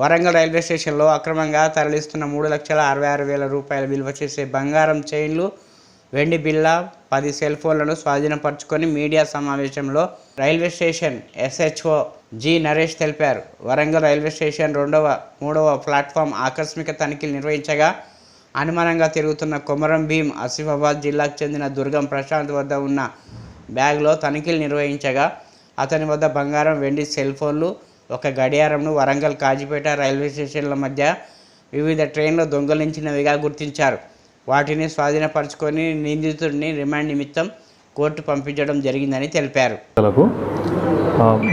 Warangal railway స్టేషన్లో అక్రమంగా తరలిస్తున్న మూడు లక్షల అరవై ఆరు వేల రూపాయల విలువ చేసే బంగారం చైన్లు వెండి బిల్ల పది సెల్ ఫోన్లను స్వాధీనపరుచుకొని మీడియా సమావేశంలో railway station SHO G Naresh తెలిపారు. వరంగల్ రైల్వే స్టేషన్ రెండవ మూడవ ప్లాట్ఫామ్ ఆకస్మిక తనిఖీలు నిర్వహించగా అనుమానంగా తిరుగుతున్న కొమరం భీం ఆసిఫాబాద్ జిల్లాకు చెందిన దుర్గం ప్రశాంత్ వద్ద ఉన్న బ్యాగ్లో తనిఖీలు నిర్వహించగా అతని వద్ద బంగారం వెండి సెల్ ఫోన్లు ఒక గడియారంను వరంగల్ కాజీపేట రైల్వే స్టేషన్ల మధ్య వివిధ ట్రైన్లు దొంగలించినవిగా గుర్తించారు వాటిని స్వాధీనపరచుకొని నిందితుడిని రిమాండ్ నిమిత్తం కోర్టు పంపించడం జరిగిందని తెలిపారు లకు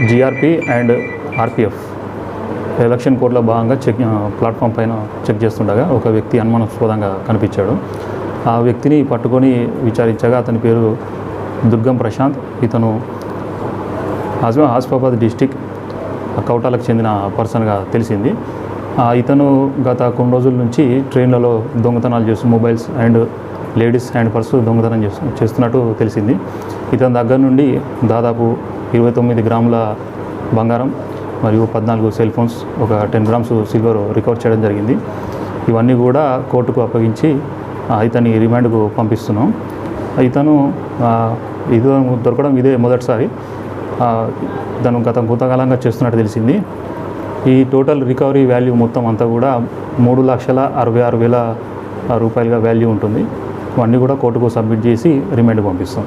జిఆర్పి అండ్ ఆర్పిఎఫ్ ఎలక్షన్ కోడ్లో భాగంగా చెక్ ప్లాట్ఫామ్ పైన చెక్ చేస్తుండగా ఒక వ్యక్తి అనుమానాస్పదంగా కనిపించాడు ఆ వ్యక్తిని పట్టుకొని విచారించగా అతని పేరు దుర్గం ప్రశాంత్ ఇతను ఆసిఫా ఆసిఫాబాద్ డిస్టిక్ కౌటాలకు చెందిన పర్సన్గా తెలిసింది. ఇతను గత కొన్ని రోజుల నుంచి ట్రైన్లలో దొంగతనాలు చేస్తూ mobiles and ladies and purse దొంగతనం చేస్తున్నట్టు తెలిసింది. ఇతని దగ్గర నుండి దాదాపు ఇరవై తొమ్మిది గ్రాముల బంగారం మరియు పద్నాలుగు సెల్ ఫోన్స్ ఒక టెన్ గ్రామ్స్ సిల్వర్ రికవర్ చేయడం జరిగింది. ఇవన్నీ కూడా కోర్టుకు అప్పగించి ఇతని రిమాండ్కు పంపిస్తున్నాం. ఇతను ఇది దొరకడం ఇదే మొదటిసారి. తను గత భూతకాలంగా చేస్తున్నట్టు తెలిసింది. ఈ టోటల్ రికవరీ వాల్యూ మొత్తం అంతా కూడా మూడు లక్షల అరవై ఆరు వేల రూపాయలుగా వాల్యూ ఉంటుంది. ఇవన్నీ కూడా కోర్టుకు సబ్మిట్ చేసి రిమైండ్ పంపిస్తాం.